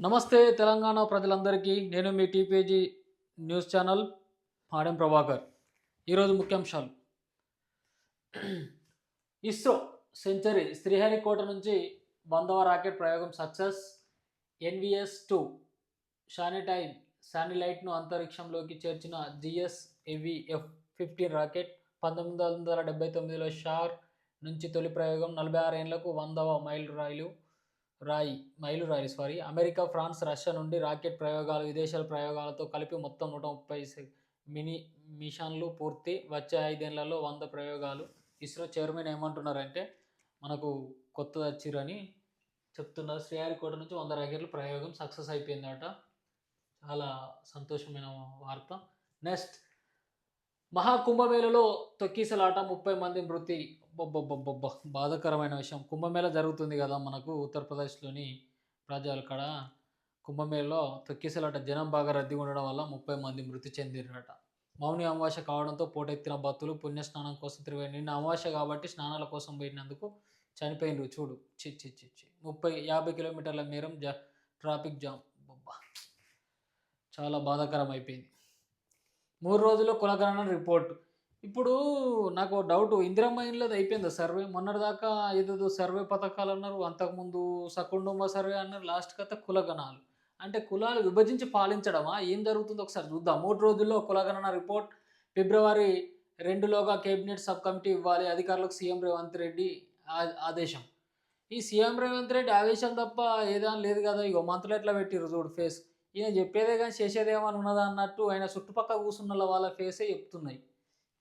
నమస్తే తెలంగాణ ప్రజలందరికీ. నేను మీ TPG news channel Adem Prabhakar. ఈరోజు ముఖ్యాంశాలు. ఇస్రో సెంచరీ శ్రీహరికోట నుంచి వందవ రాకెట్ ప్రయోగం సక్సెస్. ఎన్విఎస్ టూ శానిటైన్ శానిలైట్ను అంతరిక్షంలోకి చేర్చిన జిఎస్ ఎఫ్ ఫిఫ్టీన్ రాకెట్ పంతొమ్మిది వందల డెబ్బై తొమ్మిదిలో షార్ నుంచి తొలి ప్రయోగం నలభై ఆరు ఏళ్ళకు వందవ మైలు రాయిలు రాయి మైలు రాయి సారీ అమెరికా ఫ్రాన్స్ రష్యా నుండి రాకెట్ ప్రయోగాలు విదేశాల ప్రయోగాలతో కలిపి మొత్తం నూట ముప్పై మినీ మిషన్లు పూర్తి వచ్చే ఐదేళ్ళలో వంద ప్రయోగాలు. ఇస్రో చైర్మన్ ఏమంటున్నారంటే మనకు కొత్తది వచ్చిరని చెప్తున్నారు శ్రీహరికోట నుంచి వంద రాకెట్ల ప్రయోగం సక్సెస్ అయిపోయిందట. చాలా సంతోషమైన వార్త. నెక్స్ట్ మహాకుంభమేళలో తొక్కిసలాట ముప్పై మంది మృతి బొబ్బొబ్బొబ్బొబ్బ బాధాకరమైన విషయం. కుంభమేళ జరుగుతుంది కదా మనకు ఉత్తరప్రదేశ్లోని ప్రజల కాడ కుంభమేళలో తొక్కిసలాట జనం బాగా రద్దీ ఉండడం వల్ల ముప్పై మంది మృతి చెందిరట మౌని అమావాస్య కావడంతో పోటెత్తిన భక్తులు పుణ్యస్నానం కోసం తిరిగి నిన్న అమావాస్య కాబట్టి స్నానాల కోసం పోయినందుకు చనిపోయినరు చూడు. చి చి చి చి ముప్పై యాభై కిలోమీటర్ల మేరం జా ట్రాఫిక్ జామ్. బొబ్బా చాలా బాధాకరం అయిపోయింది మూడు రోజుల్లో కులగణన రిపోర్ట్. ఇప్పుడు నాకు డౌట్ ఇందిరమ్మ ఇళ్ళది అయిపోయిందా సర్వే మొన్నటిదాకా ఏదేదో సర్వే పథకాలు అన్నారు. అంతకుముందు సకుండుంబ సర్వే అన్నారు. లాస్ట్ కథ కులగణాలు. అంటే కులాలు విభజించి పాలించడమా? ఏం జరుగుతుందో ఒకసారి చూద్దాం. మూడు రోజుల్లో కులగణన రిపోర్ట్. ఫిబ్రవరి రెండులోగా కేబినెట్ సబ్ కమిటీ ఇవ్వాలి. అధికారులకు సీఎం రేవంత్ రెడ్డి ఆ- ఆదేశం. ఈ సీఎం రేవంత్ రెడ్డి ఆవేశం తప్ప ఏదైనా లేదు కదా. ఇగో మంత్రులు ఎట్లా పెట్టిర్రు చూడు ఫేస్. ఈయన చెప్పేదే కానీ చేసేదేమని ఉన్నదా అన్నట్టు ఆయన చుట్టుపక్కల కూర్చున్న వాళ్ళ ఫేసే చెప్తున్నాయి.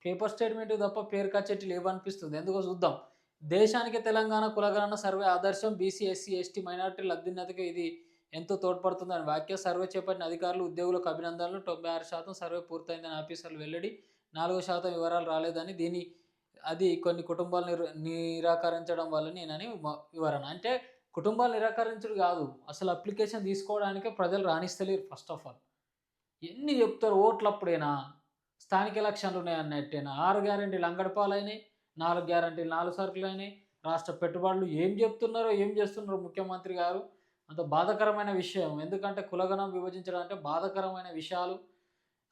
పేపర్ స్టేట్మెంట్ తప్ప పేరు కచ్చేటి లేవనిపిస్తుంది. ఎందుకో చూద్దాం. దేశానికి తెలంగాణ కులగణన సర్వే ఆదర్శం. బీసీ ఎస్సీ ఎస్టీ మైనార్టీ అభ్యున్నతికి ఇది ఎంతో తోడ్పడుతుందని వ్యాఖ్య. సర్వే చేపట్టిన అధికారులు ఉద్యోగులకు అభినందనలు. తొంభై ఆరు శాతం సర్వే పూర్తయిందని ఆఫీసర్లు వెల్లడి నాలుగు శాతం వివరాలు రాలేదని. దీని అది కొన్ని కుటుంబాలు నిరాకరించడం వల్ల నేనని వివరణ. అంటే కుటుంబాలు నిరాకరించడు కాదు. అసలు అప్లికేషన్ తీసుకోవడానికే ప్రజలు రాణిస్తలేరు ఫస్ట్ ఆఫ్ ఆల్. ఎన్ని చెప్తారు ఓట్లు అప్పుడేనా స్థానిక ఎలక్షన్లు ఉన్నాయన్నట్టేనా ఆరు గ్యారంటీలు అంగడపాలైనాయి నాలుగు గ్యారంటీలు నాలుగు సరుకులు అయినాయి. రాష్ట్ర పెట్టుబడులు ఏం చెప్తున్నారో ఏం చేస్తున్నారో ముఖ్యమంత్రి గారు అంత బాధాకరమైన విషయం. ఎందుకంటే కులగణం విభజించడం అంటే బాధాకరమైన విషయాలు.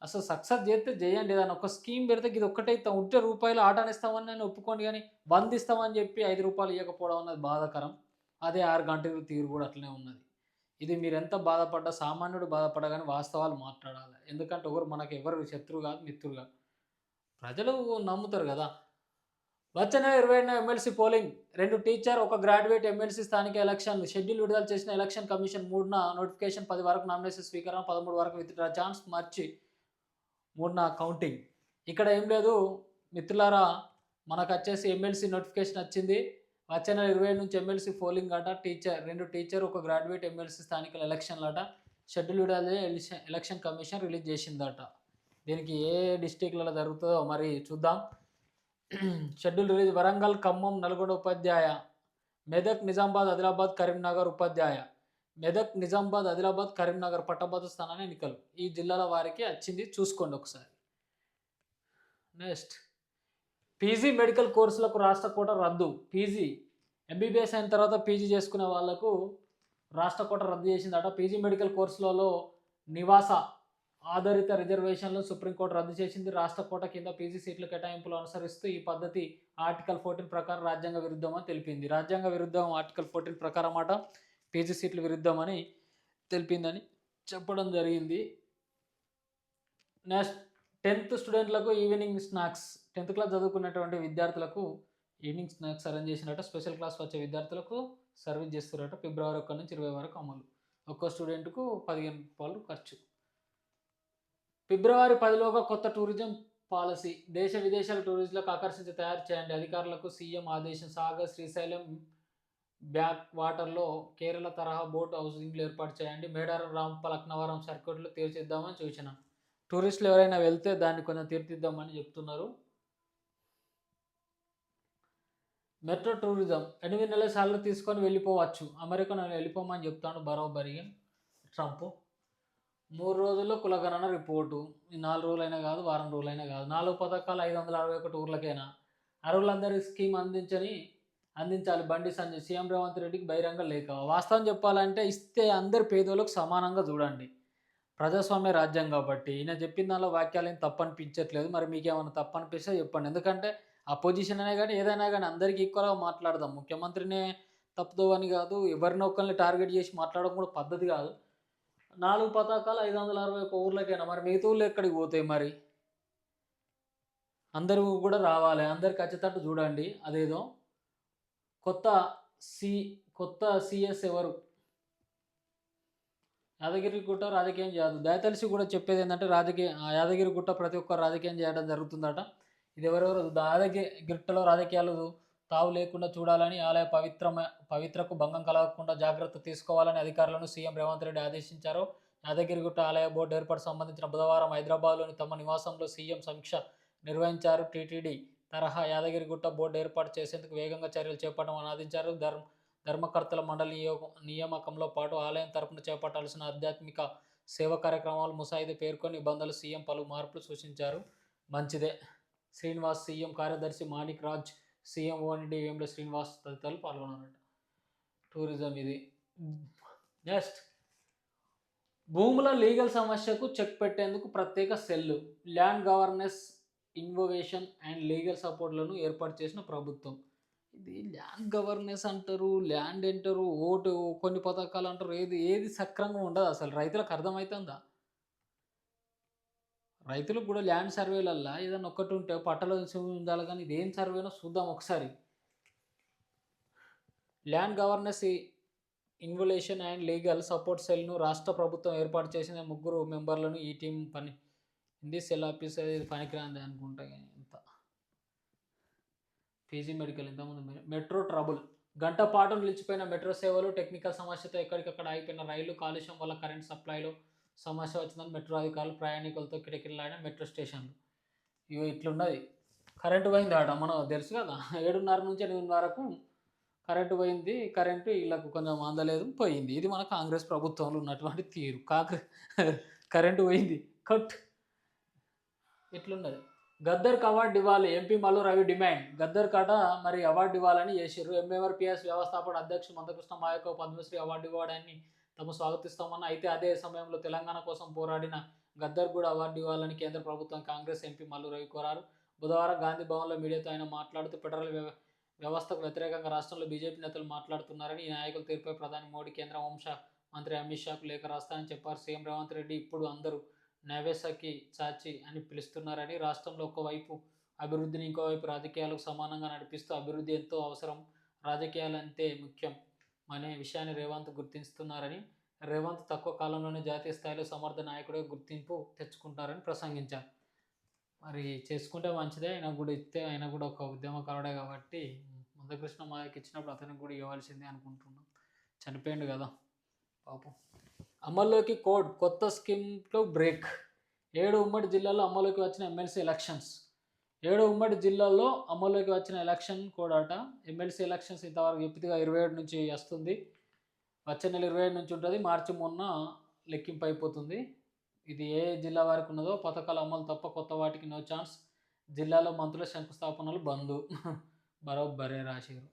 అసలు సక్సెస్ చేస్తే చేయండి దాన్ని ఒక స్కీమ్ పెడితే ఇది ఒక్కటే ఇస్తాం. ఉంటే రూపాయలు ఆటానిస్తామని నేను ఒప్పుకోండి కానీ బంద్ ఇస్తామని చెప్పి ఐదు రూపాయలు ఇవ్వకపోవడం అన్నది బాధాకరం. అదే ఆరు గంటలు తీరు కూడా అట్లనే ఉన్నది. ఇది మీరు ఎంత బాధపడ్డా సామాన్యుడు బాధపడగానే వాస్తవాలు మాట్లాడాలి. ఎందుకంటే ఎవరు మనకు ఎవరు శత్రువు కాదు మిత్రులు కాదు. ప్రజలు నమ్ముతారు కదా. వచ్చే నెల ఇరవై ఏడున ఎమ్మెల్సీ పోలింగ్. రెండు టీచర్ ఒక గ్రాడ్యుయేట్ ఎమ్మెల్సీ స్థానిక ఎలక్షన్లు. షెడ్యూల్ విడుదల చేసిన ఎలక్షన్ కమిషన్ మూడున నోటిఫికేషన్ పది వరకు నామినేషన్ స్వీకరణ పదమూడు వరకు విత్డ్రా ఛాన్స్ మార్చి మూడున కౌంటింగ్. ఇక్కడ ఏం లేదు. మిత్రులారా మనకు వచ్చేసి ఎమ్మెల్సీ నోటిఫికేషన్ వచ్చింది. వచ్చే నెల ఇరవై నుంచి ఎమ్మెల్సీ పోలింగ్ అట టీచర్ రెండు టీచర్ ఒక గ్రాడ్యుయేట్ ఎమ్మెల్సీ స్థానిక ఎలక్షన్లట షెడ్యూల్ విడుదల ఎలక్షన్ ఎలక్షన్ కమిషన్ రిలీజ్ చేసిందట. దీనికి ఏ డిస్టిక్లలో జరుగుతుందో మరి చూద్దాం. షెడ్యూల్ రిలీజ్ వరంగల్ ఖమ్మం నల్గొండ ఉపాధ్యాయ. మెదక్ నిజామాబాద్ ఆదిలాబాద్ కరీంనగర్ ఉపాధ్యాయ. మెదక్ నిజామాబాద్ ఆదిలాబాద్ కరీంనగర్ పట్టభద్ర స్థానాన్ని ఎన్నికలు. ఈ జిల్లాల వారికి వచ్చింది చూసుకోండి ఒకసారి. నెక్స్ట్ పీజీ మెడికల్ కోర్సులకు రాష్ట్ర కోట రద్దు. పీజీ ఎంబీబీఎస్ అయిన తర్వాత పీజీ చేసుకునే వాళ్ళకు రాష్ట్ర కోట రద్దు చేసిందట. పీజీ మెడికల్ కోర్సులలో నివాస ఆధారిత రిజర్వేషన్లు సుప్రీంకోర్టు రద్దు చేసింది. రాష్ట్ర కోట కింద పీజీ సీట్ల కేటాయింపులు అనుసరిస్తూ ఈ పద్ధతి ఆర్టికల్ ఫోర్టీన్ ప్రకారం రాజ్యాంగ విరుద్ధమని తెలిపింది. రాజ్యాంగ విరుద్ధం ఆర్టికల్ ఫోర్టీన్ ప్రకారం అట పీజీ సీట్లు విరుద్ధమని తెలిపిందని చెప్పడం జరిగింది. నెక్స్ట్ టెన్త్ స్టూడెంట్లకు ఈవినింగ్ స్నాక్స్ టెన్త్ క్లాస్ చదువుకున్నటువంటి విద్యార్థులకు ఈవినింగ్ స్నాక్స్ అరేంజ్ చేసినట్టు స్పెషల్ క్లాస్ వచ్చే విద్యార్థులకు సర్వీస్ చేస్తున్నట్టు ఫిబ్రవరి ఒకటి నుంచి ఇరవై వరకు అమలు. ఒక్కో స్టూడెంట్కు పదిహేను రూపాయలు ఖర్చు. ఫిబ్రవరి పదిలోగా కొత్త టూరిజం పాలసీ. దేశ విదేశాల టూరిస్టులకు ఆకర్షించి తయారు చేయండి. అధికారులకు సీఎం ఆదేశం సాగర్ శ్రీశైలం బ్యాక్ వాటర్లో కేరళ తరహా బోట్ హౌసింగ్లు ఏర్పాటు చేయండి. మేడారం రాంప లక్నవరం సర్క్యూట్లు తీర్చిద్దామని సూచన. టూరిస్టులు ఎవరైనా వెళ్తే దాన్ని కొంచెం తీర్చిద్దామని చెప్తున్నారు. మెట్రో టూరిజం ఎనిమిది నెలల సార్లు తీసుకొని వెళ్ళిపోవచ్చు. అమెరికా నేను వెళ్ళిపోమని చెప్తాను బరోబరిగా ట్రంప్. మూడు రోజుల్లో కులగణన రిపోర్టు. ఈ నాలుగు రోజులైనా కాదు వారం రోజులైనా కాదు. నాలుగు పథకాలు ఐదు వందల అరవై ఒకటి ఊర్లకైనా. అర్హులందరి స్కీమ్ అందించని అందించాలి బండి సంజయ్. సీఎం రేవంత్ రెడ్డికి బహిరంగ లేక వాస్తవం చెప్పాలంటే ఇస్తే అందరు పేదోళ్ళకు సమానంగా చూడండి. ప్రజాస్వామ్య రాజ్యం కాబట్టి. ఈయన చెప్పిన దానిలో వాక్యాలు ఏం తప్పనిపించట్లేదు. మరి మీకేమైనా తప్పనిపిస్తే చెప్పండి. ఎందుకంటే అపోజిషన్ అనే కానీ ఏదైనా కానీ అందరికీ ఈక్వల్గా మాట్లాడదాం. ముఖ్యమంత్రినే తప్పుదో అని కాదు ఎవరిని ఒక్కరిని టార్గెట్ చేసి మాట్లాడడం కూడా పద్ధతి కాదు. నాలుగు పతాకాలు ఐదు వందల అరవై ఒక్క ఊర్లకైనా మరి మిగతా ఊళ్ళు ఎక్కడికి పోతాయి మరి? అందరూ కూడా రావాలి. అందరికి వచ్చేటట్టు చూడండి. అదేదో కొత్త సి కొత్త సిఎస్ ఎవరు? యాదగిరి గుట్ట రాజకీయం చేయదు. దయతలిసి కూడా చెప్పేది ఏంటంటే రాజకీయ ఆ యాదగిరి గుట్ట ప్రతి ఒక్కరు రాజకీయం చేయడం జరుగుతుందట. ఇది ఎవరెవరు రాజకీయ గుట్టలో రాజకీయాలు తావు లేకుండా చూడాలని ఆలయ పవిత్రమ పవిత్రకు భంగం కలగకుండా జాగ్రత్త తీసుకోవాలని అధికారులను సీఎం రేవంత్ రెడ్డి ఆదేశించారు. యాదగిరిగుట్ట ఆలయ బోర్డు ఏర్పాటు సంబంధించిన బుధవారం హైదరాబాద్లోని తమ నివాసంలో సీఎం సమీక్ష నిర్వహించారు. టీటీడీ తరహా యాదగిరిగుట్ట బోర్డు ఏర్పాటు చేసేందుకు వేగంగా చర్యలు చేపట్టడం ఆనాదించారు ధర్మ ధర్మకర్తల మండలి నియోగ నియామకంలో పాటు ఆలయం తరపున చేపట్టాల్సిన ఆధ్యాత్మిక సేవ కార్యక్రమాలు ముసాయిదా పేర్కొని నిబంధనలు సీఎం పలు మార్పులు సూచించారు. మంచిదే. శ్రీనివాస్ సీఎం కార్యదర్శి మాణిక్ రాజ్ సీఎం ఓన్డి వేముల శ్రీనివాస్ తదితరులు పాల్గొన్నారట టూరిజం ఇది. నెక్స్ట్. భూముల లీగల్ సమస్యకు చెక్ పెట్టేందుకు ప్రత్యేక cell land governance innovation and legal సపోర్ట్లను ఏర్పాటు చేసిన ప్రభుత్వం. ఇది ల్యాండ్ గవర్నెన్స్ అంటారు ల్యాండ్ అంటారు ఓటు కొన్ని పథకాలు అంటారు ఏది ఏది సక్రంగా ఉండదు అసలు. రైతులకు అర్థమవుతుందా రైతులకు కూడా ల్యాండ్ సర్వేలల్లా ఏదైనా ఒక్కటి ఉంటే పట్టలో ఉండాలి కానీ ఇదేం సర్వేనో చూద్దాం ఒకసారి. Land governance innovation and legal support సెల్ను రాష్ట్ర ప్రభుత్వం ఏర్పాటు చేసిన ముగ్గురు మెంబర్లను ఈ టీం పని ఇది సెల్ ఆఫీసర్ ఇది పనికిరాంది అనుకుంటా ఇంత. పీజీ మెడికల్ ఇంతకుముందు మెట్రో ట్రబుల్. గంట పాటు నిలిచిపోయిన మెట్రో సేవలు టెక్నికల్ సమస్యతో ఎక్కడికక్కడ ఆగిపోయిన రైలు కాలుష్యం వల్ల కరెంట్ సప్లైలో సమస్య వచ్చిందని మెట్రో అధికారులు ప్రయాణికులతో కిటకిటలాడిన మెట్రో స్టేషన్లు. ఇవి ఇట్లున్నది. కరెంటు పోయింది ఆడ మనం తెలుసు కదా. ఏడున్నర నుంచి ఎనిమిది వరకు కరెంటు పోయింది. కరెంటు వీళ్ళకు కొంచెం అందలేదు పోయింది. ఇది మన కాంగ్రెస్ ప్రభుత్వంలో ఉన్నటువంటి తీరు. కాక కరెంటు పోయింది. కట్. ఇట్లున్నది. గద్దర్కి అవార్డు ఇవ్వాలి. MP Mallu Ravi demand. Gaddar కాట మరి అవార్డు ఇవ్వాలని చేశారు ఎంఎంఆర్పిఎస్ వ్యవస్థాపక అధ్యక్షుడు మందకృష్ణ మాయకు పద్మశ్రీ అవార్డు ఇవ్వడాన్ని తమ స్వాగతిస్తామన్న అయితే అదే సమయంలో తెలంగాణ కోసం పోరాడిన గద్దర్ కూడా అవార్డు ఇవ్వాలని కేంద్ర ప్రభుత్వం కాంగ్రెస్ ఎంపీ మల్లు రవి కోరారు. బుధవారం గాంధీ భవన్లో మీడియాతో ఆయన మాట్లాడుతూ ఫెడరల్ వ్యవ వ్యవస్థకు వ్యతిరేకంగా రాష్ట్రంలో బీజేపీ నేతలు మాట్లాడుతున్నారని ఈ నాయకుల తీరుపై ప్రధాని మోడీ కేంద్ర హోంశ మంత్రి అమిత్ షాకు లేఖ రాస్తానని చెప్పారు. సీఎం రేవంత్ రెడ్డి ఇప్పుడు అందరూ నవేసకి చాచి అని పిలుస్తున్నారని రాష్ట్రంలో ఒకవైపు అభివృద్ధిని ఇంకోవైపు రాజకీయాలకు సమానంగా నడిపిస్తూ అభివృద్ధి ఎంతో అవసరం రాజకీయాలు అంతే ముఖ్యం. అనే విషయాన్ని రేవంత్ గుర్తిస్తున్నారని రేవంత్ తక్కువ కాలంలోనే జాతీయ స్థాయిలో సమర్థ నాయకుడిగా గుర్తింపు తెచ్చుకుంటారని ప్రసంగించారు. మరి చేసుకుంటే మంచిదే ఆయన కూడా ఇస్తే ఆయన కూడా ఒక ఉద్యమకారుడే కాబట్టి ముందకృష్ణ మాయకి ఇచ్చినప్పుడు అతనికి కూడా ఇవ్వాల్సిందే అనుకుంటున్నాం. చనిపోయిండు కదా పాపం. అమల్లోకి కోడ్ కొత్త స్కీమ్లో బ్రేక్. ఏడు ఉమ్మడి జిల్లాలో అమల్లోకి వచ్చిన ఎమ్మెల్సీ ఎలక్షన్స్. ఏడు ఉమ్మడి జిల్లాల్లో అమల్లోకి వచ్చిన ఎలక్షన్ కోడ్ అట ఎమ్మెల్సీ ఎలక్షన్స్ ఇంతవరకు ఎప్పటిగా ఇరవై ఏడు నుంచి వస్తుంది. వచ్చే నెల ఇరవై ఏడు నుంచి ఉంటుంది. మార్చి మొన్న లెక్కింపు అయిపోతుంది. ఇది ఏ జిల్లా వరకు ఉన్నదో పథకాల అమలు తప్ప కొత్త వాటికి నో ఛాన్స్. జిల్లాలో మంత్రుల శంకుస్థాపనలు బంధు బరోబ్బరే రాశారు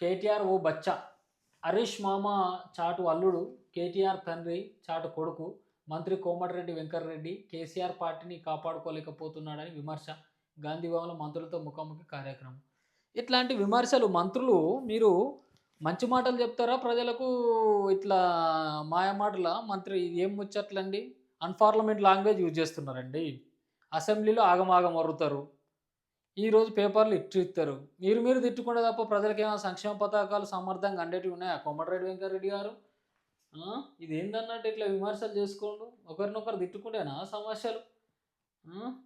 కేటీఆర్ ఓ బచ్చా. హరీష్ మామ చాటు అల్లుడు కేటీఆర్ తండ్రి చాటు కొడుకు మంత్రి కోమటిరెడ్డి వెంకటరెడ్డి కేసీఆర్ పార్టీని కాపాడుకోలేకపోతున్నాడని విమర్శ. గాంధీభవన్లో మంత్రులతో ముఖాముఖి కార్యక్రమం. ఇట్లాంటి విమర్శలు మంత్రులు మీరు మంచి మాటలు చెప్తారా? ప్రజలకు ఇట్లా మాయ మాటల? మంత్రి ఏం ముచ్చట్లండి? అన్పార్లమెంట్ లాంగ్వేజ్ యూజ్ చేస్తున్నారండి. అసెంబ్లీలో ఆగమాగం వరుతారు ఈరోజు పేపర్లు ఇట్టు ఇస్తారు మీరు మీరు తిట్టుకుంటే తప్ప ప్రజలకు ఏమైనా సంక్షేమ పథకాలు సమర్థంగా అందేటివి ఉన్నాయా? కోమటిరెడ్డి వెంకరెడ్డి గారు? ఆ, ఇది ఏందన్నట్టు ఇట్లా విమర్శలు చేసుకోండు? ఒకరినొకరు తిట్టుకుంటేనా సమస్యలు?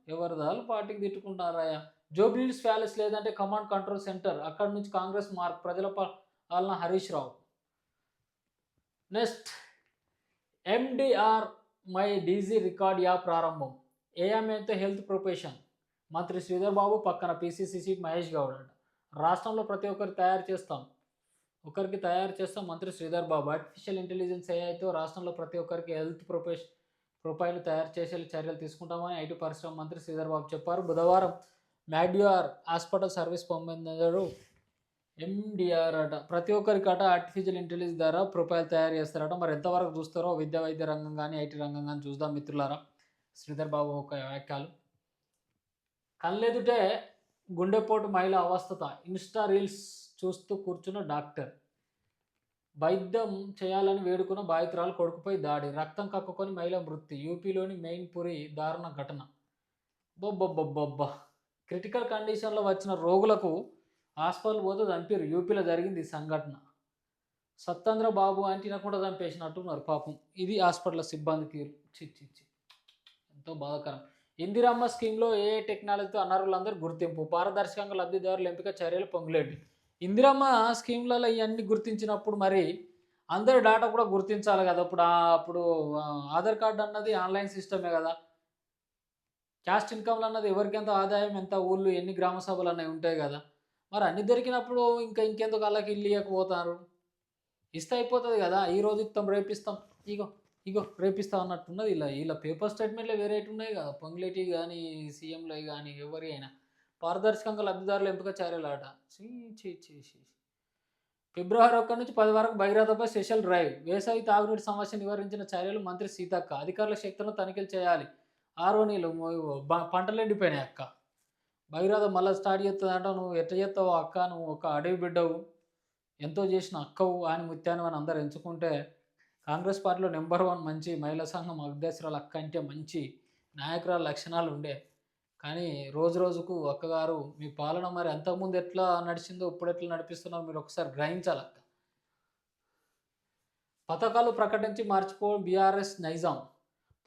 ఎవరిదాలు పార్టీకి తిట్టుకుంటున్నారాయా? జోబ్లీస్ ప్యాలెస్ లేదంటే కమాండ్ కంట్రోల్ సెంటర్ అక్కడ నుంచి కాంగ్రెస్ మార్క్ ప్రజల పాలన Harish Rao. Next MDR my DG record app ప్రారంభం. ఏఎంఏతో హెల్త్ ప్రొఫెషన్. మంత్రి శ్రీధర్ బాబు పక్కన పీసీసీ సీట్ మహేష్ గౌడ్ అంట. రాష్ట్రంలో ప్రతి ఒక్కరికి తయారు చేస్తాం. ఒకరికి తయారు చేస్తాం మంత్రి శ్రీధర్ బాబు. ఆర్టిఫిషియల్ ఇంటెలిజెన్స్ ఏఐతో రాష్ట్రంలో ప్రతి ఒక్కరికి హెల్త్ ప్రొఫెషన్ రూపాయలు తయారు చేసే చర్యలు తీసుకుంటామని ఐటీ పరిశ్రమ మంత్రి శ్రీధర్ బాబు చెప్పారు. బుధవారం మ్యాడ్యూఆర్ హాస్పిటల్ సర్వీస్ పొందించారు ఎండిఆర్ అట. ప్రతి ఒక్కరికి అట ఆర్టిఫిషియల్ ఇంటెలిజెన్స్ ద్వారా ప్రొఫైల్ తయారు చేస్తారట. మరి ఎంతవరకు చూస్తారో విద్యా వైద్య రంగం కానీ ఐటీ రంగం కానీ చూద్దాం మిత్రులారా. శ్రీధర్ బాబు ఒక వ్యాఖ్యలు. కళ్ళెదుటే గుండెపోటు మహిళ అవస్థత. ఇన్స్టా రీల్స్ చూస్తూ కూర్చున్న డాక్టర్. వైద్యం చేయాలని వేడుకున్న బాధితురాలు కొడుకుపై దాడి రక్తం కక్కుకొని మహిళ మృతి యూపీలోని మెయిన్పురి దారుణ ఘటన. బొబ్బొబ్బొబ్బొబ్బ క్రిటికల్ కండిషన్లో వచ్చిన రోగులకు హాస్పిటల్ పోతే చంపారు యూపీలో జరిగింది ఈ సంఘటన. సత్తంద్ర బాబు అంటే కూడా చంపేసినట్టున్నారు పాపం. ఇది హాస్పిటల్ సిబ్బందికి చి చి ఎంతో బాధాకరం. ఇందిరమ్మ స్కీమ్లో ఏ ఏ టెక్నాలజీతో అనర్హులందరూ గుర్తింపు? పారదర్శకంగా లబ్ధిదారుల ఎంపిక చర్యలు పొంగులేండి. ఇందిరమ్మ స్కీమ్లలో ఇవన్నీ గుర్తించినప్పుడు మరి అందరి డేటా కూడా గుర్తించాలి కదా. అప్పుడు అప్పుడు ఆధార్ కార్డు అన్నది ఆన్లైన్ సిస్టమే కదా. క్యాస్ట్ ఇన్కమ్లు అన్నది ఎవరికి ఎంత ఆదాయం ఎంత ఊళ్ళు ఎన్ని గ్రామ సభలు అన్నవి ఉంటాయి కదా. మరి అన్ని దొరికినప్పుడు ఇంకా ఇంకెందుకు వాళ్ళకి ఇల్లు ఇవ్వకపోతారు ఇస్తే అయిపోతుంది కదా. ఈ రోజు ఇస్తాం. రేపిస్తాం ఇగో ఇగో రేపిస్తాం అన్నట్టున్నది ఇలా. ఇలా పేపర్ స్టేట్మెంట్లో వేరేటి ఉన్నాయి కదా. పొంగులేటి కానీ సీఎంలో కానీ ఎవరి అయినా. పారదర్శకంగా లబ్ధిదారుల ఎంపిక చర్యలాట చీ చీ చీ చీ ఫిబ్రవరి ఒకటి నుంచి పది వరకు భగీరథపై స్పెషల్ డ్రైవ్. వేసవి తాగునీటి సమస్య నివారించిన చర్యలు మంత్రి సీతక్క. అధికారుల శక్తులను తనిఖీలు చేయాలి. ఆరో నీళ్ళు పంటలు ఎండిపోయినాయి అక్క. భగీరథ మళ్ళీ స్టార్ట్ చేస్తుందంట నువ్వు. ఎట్ట చేస్తావు అక్క? నువ్వు ఒక అడవి బిడ్డవు. ఎంతో చేసిన అక్కవు అని ముత్యాను అని అందరు ఎంచుకుంటే కాంగ్రెస్ పార్టీలో నెంబర్ వన్ మంచి మహిళా సంఘం అధ్యక్షురాలు అక్క అంటే మంచి నాయకురాల లక్షణాలు ఉండే. కానీ రోజు రోజుకు అక్కగారు మీ పాలన మరి అంతకుముందు ఎట్లా నడిచిందో ఇప్పుడు ఎట్లా నడిపిస్తున్నారో మీరు ఒకసారి గ్రహించాలి అక్క? పథకాలు ప్రకటించి మర్చిపోవడం బీఆర్ఎస్ నైజాం.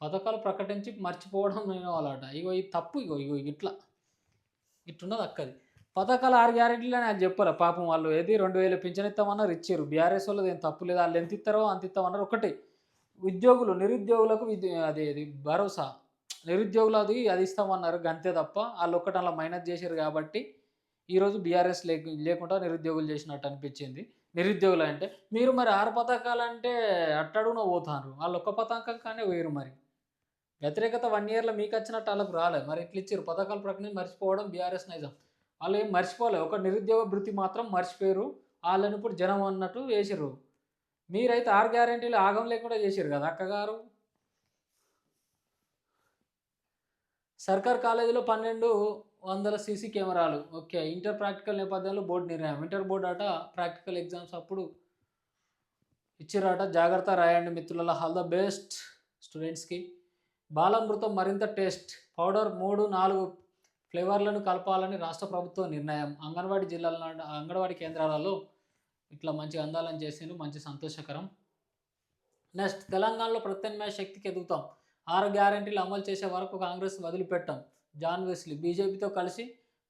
పథకాలు ప్రకటించి మర్చిపోవడం నేను వాళ్ళట ఇగో ఇది తప్పు ఇగో ఇగో ఇట్లా. ఇట్టున్నది అక్కది. పథకాలు ఆరు గ్యారెంటీలు అని అది చెప్పారు పాపం వాళ్ళు ఏది రెండు వేలు పింఛన్ ఇస్తామన్నారు ఇచ్చారు. బీఆర్ఎస్ వాళ్ళది ఏం తప్పు లేదు. వాళ్ళు ఎంత ఇస్తారో అంత ఇస్తామన్నారు. ఒకటి. ఉద్యోగులు నిరుద్యోగులకు విద్య అది భరోసా. నిరుద్యోగులు అది అది ఇస్తామన్నారు అంతే తప్ప. వాళ్ళు ఒక్కటి అలా మైనస్ చేశారు కాబట్టి ఈరోజు బీఆర్ఎస్ లేకు లేకుండా నిరుద్యోగులు చేసినట్టు అనిపించింది. నిరుద్యోగులు అంటే మీరు మరి ఆరు పథకాలు అంటే అట్టడుగున పోతారు వాళ్ళు ఒక్క పథకం కానీ వేరు మరి. వ్యతిరేకత వన్ ఇయర్లో మీకు వచ్చినట్టు వాళ్ళకు రాలేదు మరి ఇట్లా ఇచ్చారు పథకాలు ప్రకటన మర్చిపోవడం బీఆర్ఎస్ నైజం. వాళ్ళు ఏం మర్చిపోలే. ఒక నిరుద్యోగ భృతి మాత్రం మర్చిపోయారు వాళ్ళని ఇప్పుడు జనం అన్నట్టు వేసిర్రు మీరైతే ఆరు గ్యారెంటీలు ఆగం లేకుండా చేశారు కదా అక్కగారు? సర్కార్ కాలేజీలో పన్నెండు వందల సీసీ కెమెరాలు. ఓకే ఇంటర్ ప్రాక్టికల్ నేపథ్యంలో బోర్డు నిర్ణయం. ఇంటర్ బోర్డు అట ప్రాక్టికల్ ఎగ్జామ్స్ అప్పుడు ఇచ్చిరాట జాగ్రత్త రాయండి మిత్రుల ఆల్ ద బెస్ట్ స్టూడెంట్స్కి. బాలామృతం మరింత టేస్ట్. పౌడర్ మూడు నాలుగు ఫ్లేవర్లను కలపాలని రాష్ట్ర ప్రభుత్వం నిర్ణయం. అంగన్వాడీ జిల్లాల అంగన్వాడి అంగన్వాడీ కేంద్రాలలో ఇట్లా మంచి అందాలని చేసిండు మంచి సంతోషకరం. నెక్స్ట్ తెలంగాణలో ప్రత్యామ్నాయ శక్తికి ఎదుగుతాం. ఆరు గ్యారంటీలు అమలు చేసే వరకు కాంగ్రెస్ వదిలిపెట్టాం. జాన్ వెస్లీ బీజేపీతో కలిసి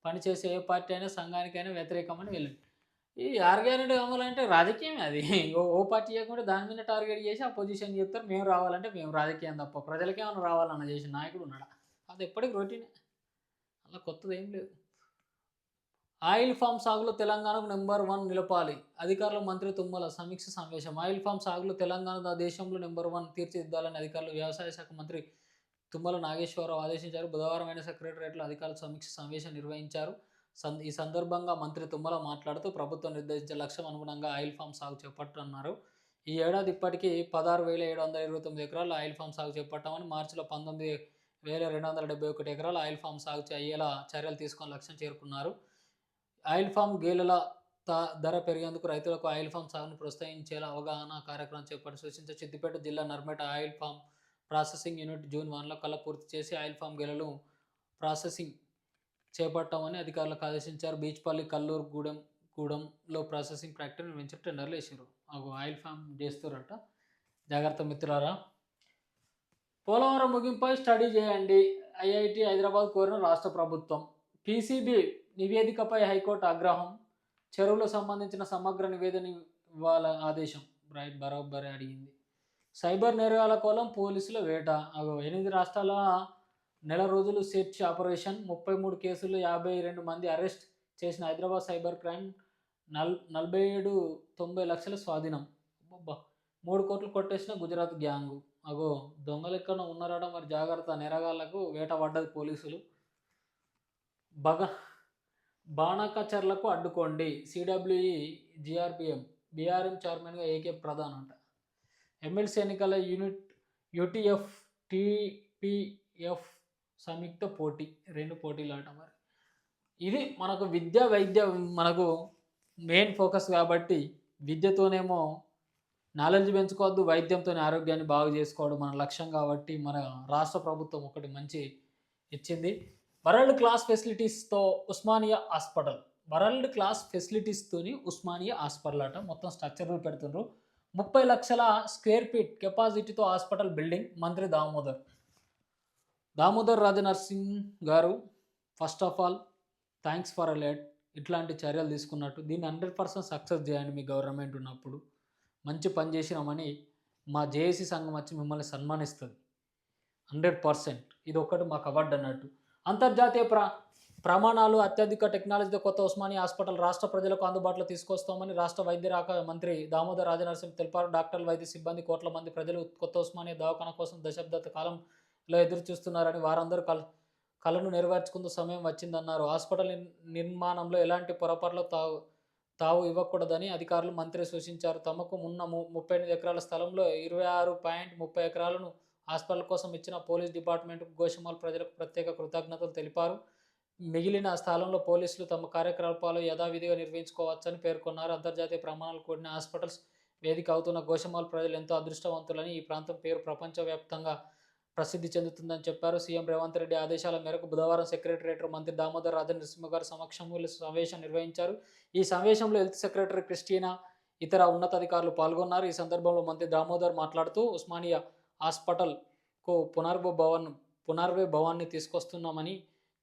పనిచేసే ఏ పార్టీ అయినా సంఘానికైనా వ్యతిరేకమని వెళ్ళండి. ఈ ఆరు గ్యారంటీ అమలు అంటే రాజకీయమే అది. ఓ పార్టీ చేయకుండా దాని మీద టార్గెట్ చేసి ఆ పొజిషన్ చెప్తారు. మేము రావాలంటే మేము రాజకీయం తప్ప ప్రజలకేమైనా రావాలన్న చేసిన నాయకుడు ఉన్నాడా? అది ఎప్పటికి రొటీనే. అలా కొత్తది ఏం లేదు. ఆయిల్ ఫామ్ సాగులో తెలంగాణకు నెంబర్ వన్ నిలపాలి. అధికారుల మంత్రి తుమ్మల సమీక్ష సమావేశం. ఆయిల్ ఫామ్ సాగులో తెలంగాణ దేశంలో నెంబర్ వన్ తీర్చిదిద్దాలని అధికారులు వ్యవసాయ శాఖ మంత్రి తుమ్మల నాగేశ్వరరావు ఆదేశించారు. బుధవారం అయిన సెక్రటరియట్లో అధికారుల సమీక్ష సమావేశం నిర్వహించారు. ఈ సందర్భంగా మంత్రి తుమ్మల మాట్లాడుతూ ప్రభుత్వం నిర్దేశించే లక్ష్యం అనుగుణంగా ఆయిల్ ఫామ్ సాగు చేపట్టనున్నారు. ఈ ఏడాది ఇప్పటికీ పదహారు వేల ఏడు వందల ఇరవై తొమ్మిది ఎకరాలు ఆయిల్ ఫామ్ సాగు చేపట్టామని మార్చిలో పంతొమ్మిది వేల రెండు వందల డెబ్బై ఒకటి ఎకరాలు ఆయిల్ ఫామ్ సాగు అయ్యేలా చర్యలు తీసుకొని లక్ష్యం చేరుకున్నారు. ఆయిల్ ఫామ్ గేలెల ధర పెరిగేందుకు రైతులకు ఆయిల్ ఫామ్ సాగును ప్రోత్సహించేలా అవగాహన కార్యక్రమం చేపట్టి సూచించే సిద్దిపేట జిల్లా Narmeta oil palm processing unit June వన్లో కల్లా పూర్తి చేసి ఆయిల్ ఫామ్ గేలలు ప్రాసెసింగ్ చేపట్టామని అధికారులకు ఆదేశించారు. బీచ్పల్లి కల్లూరు గూడెం గూడెంలో ప్రాసెసింగ్ ఫ్యాక్టరీ నిర్మించి టెండర్లు వేసారు ఆయిల్ ఫామ్ చేస్తారట జాగ్రత్త మిత్రులారా. పోలవరం ముగింపై స్టడీ చేయండి. ఐఐటి హైదరాబాద్ కోరిన రాష్ట్ర ప్రభుత్వం. పీసీబీ నివేదికపై హైకోర్టు ఆగ్రహం చెరువులకు సంబంధించిన సమగ్ర నివేదన ఇవ్వాల ఆదేశం రైట్ బరోబ్బరి అడిగింది. సైబర్ నేరాల కోలం పోలీసుల వేట. అగో ఎనిమిది రాష్ట్రాల నెల రోజులు సెర్చ్ ఆపరేషన్. ముప్పై మూడు కేసులు యాభై రెండు మంది అరెస్ట్ చేసిన హైదరాబాద్ సైబర్ క్రైమ్ నల్ నలభై ఏడు తొంభై లక్షల స్వాధీనం. మూడు కోట్లు కొట్టేసిన గుజరాత్ గ్యాంగు. అగో దొంగలు ఎక్కడ ఉన్నారట. మరి జాగ్రత్త నేరగాళ్ళకు వేట పడ్డది పోలీసులు. బగ బాణకచర్లకు అడ్డుకోండి. సిడబ్ల్యూఈ జిఆర్పిఎం బీఆర్ఎం చైర్మన్గా ఏకే ప్రధాన్ అంట. ఎమ్మెల్సీ ఎన్నికల యూనిట్ యూటీఎఫ్ టీపీఎఫ్ సంయుక్త పోటీ రెండు పోటీలు ఆట మరి. ఇది మనకు విద్య వైద్య మనకు మెయిన్ ఫోకస్ కాబట్టి విద్యతోనేమో నాలెడ్జ్ పెంచుకోవద్దు వైద్యంతో ఆరోగ్యాన్ని బాగు చేసుకోవడం మన లక్ష్యం కాబట్టి మన రాష్ట్ర ప్రభుత్వం ఒకటి మంచి ఇచ్చింది. వరల్డ్ క్లాస్ ఫెసిలిటీస్తో ఉస్మానియా హాస్పిటల్. వరల్డ్ క్లాస్ ఫెసిలిటీస్తోని ఉస్మానియా హాస్పిటల్ అట. మొత్తం స్ట్రక్చర్లు పెడుతున్నారు ముప్పై లక్షల స్క్వేర్ ఫీట్ కెపాసిటీతో హాస్పిటల్ బిల్డింగ్ మంత్రి దామోదర్. దామోదర్ రాజ నర్సింగ్ గారు first of all thanks for alert ఇట్లాంటి చర్యలు తీసుకున్నట్టు. దీన్ని హండ్రెడ్ పర్సెంట్ సక్సెస్ చేయండి మీ గవర్నమెంట్ ఉన్నప్పుడు. మంచి పని చేసినామని మా జేఏసీ సంఘం వచ్చి మిమ్మల్ని సన్మానిస్తుంది. Hundred percent. ఇది ఒకటి మాకు అవార్డు అన్నట్టు. అంతర్జాతీయ ప్ర ప్రమాణాలు అత్యధిక టెక్నాలజీతో కొత్త ఉస్మానియా హాస్పిటల్ రాష్ట్ర ప్రజలకు అందుబాటులో తీసుకొస్తామని రాష్ట్ర వైద్య రాక మంత్రి దామోదర్ రాజనరసింహ తెలిపారు. డాక్టర్లు వైద్య సిబ్బంది కోట్ల మంది ప్రజలు కొత్త ఉస్మానియా దవాఖాన కోసం దశాబ్ద కాలంలో ఎదురు చూస్తున్నారని వారందరూ కల్ కళను నెరవేర్చుకుంటూ సమయం వచ్చిందన్నారు. హాస్పిటల్ నిర్మాణంలో ఎలాంటి పొరపాట్లు తావు తావు ఇవ్వకూడదని అధికారులు మంత్రి సూచించారు. తమకు ఉన్న ము- ముప్పై ఎనిమిది ఎకరాల స్థలంలో ఇరవై ఆరు పాయింట్ ముప్పై ఎకరాలను హాస్పిటల్ కోసం ఇచ్చిన పోలీస్ డిపార్ట్మెంట్ గోషమాల్ ప్రజలకు ప్రత్యేక కృతజ్ఞతలు తెలిపారు. మిగిలిన స్థలంలో పోలీసులు తమ కార్యకలాపాలు యథావిధిగా నిర్వహించుకోవచ్చని పేర్కొన్నారు. అంతర్జాతీయ ప్రమాణాలు కూడిన హాస్పిటల్స్ వేదిక అవుతున్న గోషమాల్ ప్రజలు ఎంతో అదృష్టవంతులని ఈ ప్రాంతం పేరు ప్రపంచవ్యాప్తంగా ప్రసిద్ధి చెందుతుందని చెప్పారు. సీఎం రేవంత్ రెడ్డి ఆదేశాల మేరకు బుధవారం సెక్రటరేట్ మంత్రి దామోదర్ రాజన్ నరసింహ గారు సమక్షంలో సమావేశం నిర్వహించారు. ఈ సమావేశంలో హెల్త్ సెక్రటరీ క్రిస్టీనా ఇతర ఉన్నతాధికారులు పాల్గొన్నారు. ఈ సందర్భంలో మంత్రి దామోదర్ మాట్లాడుతూ ఉస్మానియా హాస్పిటల్కు పునర్భవన్ పునర్విభవాన్ని తీసుకొస్తున్నామని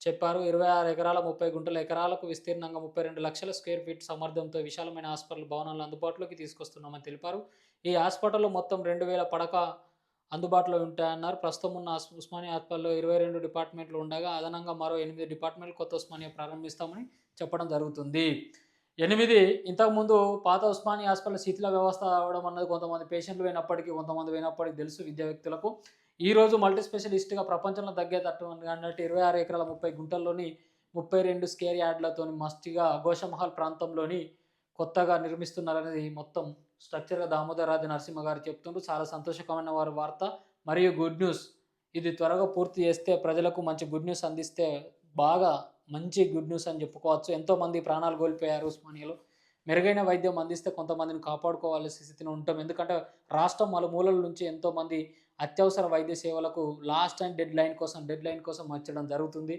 చెప్పారు. ఇరవై ఆరు ఎకరాల ముప్పై గుంటల ఎకరాలకు విస్తీర్ణంగా ముప్పై రెండు లక్షల స్క్వేర్ ఫీట్ సమర్థంతో విశాలమైన హాస్పిటల్ భవనాలను అందుబాటులోకి తీసుకొస్తున్నామని తెలిపారు. ఈ హాస్పిటల్లో మొత్తం రెండు వేల పడక అందుబాటులో ఉంటాయన్నారు. ప్రస్తుతం ఉన్న ఉస్మానియా హాస్పిటల్లో ఇరవై రెండు డిపార్ట్మెంట్లు ఉండగా అదనంగా మరో ఎనిమిది డిపార్ట్మెంట్లు కొత్త ఉస్మానియా ప్రారంభిస్తామని చెప్పడం జరుగుతుంది. ఎనిమిది ఇంతకుముందు పాత ఉస్మానియా హాస్పిటల్ శిథిల వ్యవస్థ అవడం అన్నది కొంతమంది పేషెంట్లు పోయినప్పటికీ కొంతమంది పోయినప్పటికీ తెలుసు విద్యా వ్యక్తులకు. ఈ రోజు మల్టీ స్పెషలిస్ట్గా ప్రపంచంలో తగ్గేటట్టు అన్నట్టు ఇరవై ఆరు ఎకరాల ముప్పై గుంటల్లోని ముప్పై రెండు స్కేర్ యార్డ్లతో మస్తిగా గోషమహల్ ప్రాంతంలోని కొత్తగా నిర్మిస్తున్నారనేది మొత్తం స్ట్రక్చర్గా దామోదరరాజు నరసింహ గారు చెప్తుండ్రు. చాలా సంతోషకరమైన వారి వార్త. మరియు గుడ్ న్యూస్. ఇది త్వరగా పూర్తి చేస్తే ప్రజలకు మంచి గుడ్ న్యూస్ అందిస్తే బాగా మంచి గుడ్ న్యూస్ అని చెప్పుకోవచ్చు. ఎంతోమంది ప్రాణాలు కోల్పోయారు ఉస్మానియాలో. మెరుగైన వైద్యం అందిస్తే కొంతమందిని కాపాడుకోవాల్సిన స్థితిని ఉంటాం. ఎందుకంటే రాష్ట్రం మలుమూలల నుంచి ఎంతోమంది అత్యవసర వైద్య సేవలకు లాస్ట్ అండ్ డెడ్ లైన్ కోసం డెడ్ లైన్ కోసం వచ్చడం జరుగుతుంది.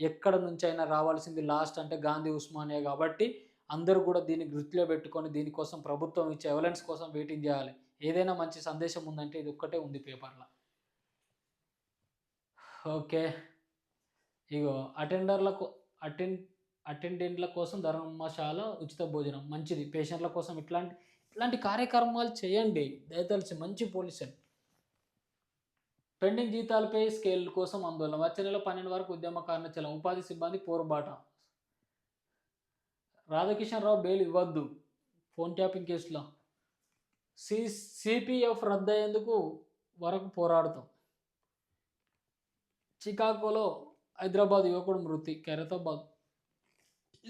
ఎక్కడ నుంచి అయినా రావాల్సింది లాస్ట్ అంటే గాంధీ ఉస్మానియా కాబట్టి అందరూ కూడా దీన్ని దృష్టిలో పెట్టుకొని దీనికోసం ప్రభుత్వం ఇచ్చే ఎవలెన్స్ కోసం వెయిటింగ్ చేయాలి. ఏదైనా మంచి సందేశం ఉందంటే ఇది ఒక్కటే ఉంది పేపర్లో ఓకే. ఇగో అటెండర్లకు అటెండ్ అటెండెంట్ల కోసం ధర్మశాల ఉచిత భోజనం మంచిది. పేషెంట్ల కోసం ఇట్లాంటి ఇట్లాంటి కార్యక్రమాలు చేయండి. దయతలిచి మంచి పొల్యూషన్ పెండింగ్ జీతాలపై స్కేల్ కోసం ఆందోళన. వచ్చే నెల పన్నెండు వరకు ఉద్యమ కారణచలం ఉపాధి సిబ్బంది పోరుబాట. రాధాకిషన్ రావు బెయిల్ ఇవ్వద్దు. ఫోన్ ట్యాపింగ్ కేసులో. సి సిపిఎఫ్ రద్దయ్యేందుకు వరకు పోరాడతాం. చికాగోలో హైదరాబాద్ యువకుడు మృతి ఖైరతాబాద్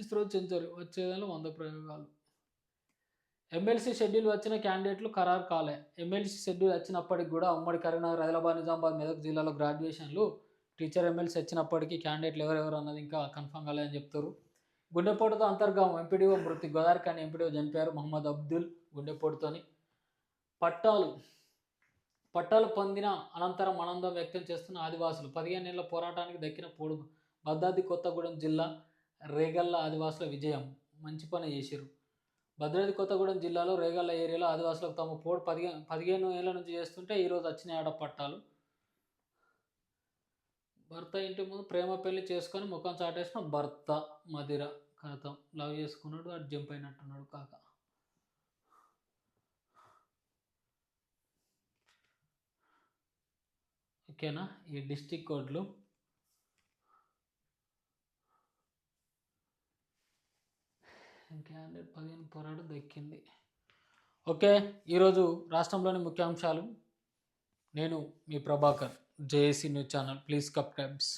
ఇస్రో సెంచరీ వచ్చేదానిలో వంద ప్రయోగాలు. ఎమ్మెల్సీ షెడ్యూల్ వచ్చిన క్యాండిడేట్లు ఖరారు కాలే. ఎమ్మెల్సీ షెడ్యూల్ వచ్చినప్పటికి కూడా ఉమ్మడి కరీంనగర్ హైదరాబాద్ నిజామాబాద్ మెదక్ జిల్లాలో గ్రాడ్యుయేషన్లు టీచర్ ఎమ్మెల్సీ వచ్చినప్పటికీ క్యాండిడేట్లు ఎవరెవరు అన్నది ఇంకా కన్ఫర్మ్ కాలేదని చెప్తారు. గుండెపోటుతో అంతర్గామం ఎంపీడీఓ మృతి గోదావరి కానీ ఎంపీడీఓ చనిపోయారు మహమ్మద్ అబ్దుల్ గుండెపోటుతోని. పట్టాలు పట్టాలు పొందిన అనంతరం ఆనందం వ్యక్తం చేస్తున్న ఆదివాసులు పదిహేను నెలల పోరాటానికి దక్కిన పొడు భద్రాద్రి కొత్తగూడెం జిల్లా రేగల్ల ఆదివాసుల విజయం మంచి పని చేశారు భద్రాద్రి కొత్తగూడెం జిల్లాలో రేగల్ల ఏరియాలో ఆదివాసులకు తమ పోడు పదిహేను పదిహేను ఏళ్ళ నుంచి చేస్తుంటే ఈరోజు వచ్చినాయి ఆడ పట్టాలు. భర్త ఇంటి ముందు ప్రేమ పెళ్ళి చేసుకొని ముఖం చాటేసిన భర్త మదిర కథం లవ్ చేసుకున్నాడు అటు జంప్ అయినట్టున్నాడు కాక. ఓకేనా? ఈ డిస్టిక్ కోడ్లు. క్యాండిడేట్ పదిహేను పోరాడు దక్కింది. ఓకే ఈరోజు రాష్ట్రంలోని ముఖ్యాంశాలు. నేను మీ Prabhakar JAC news channel. Please subscribes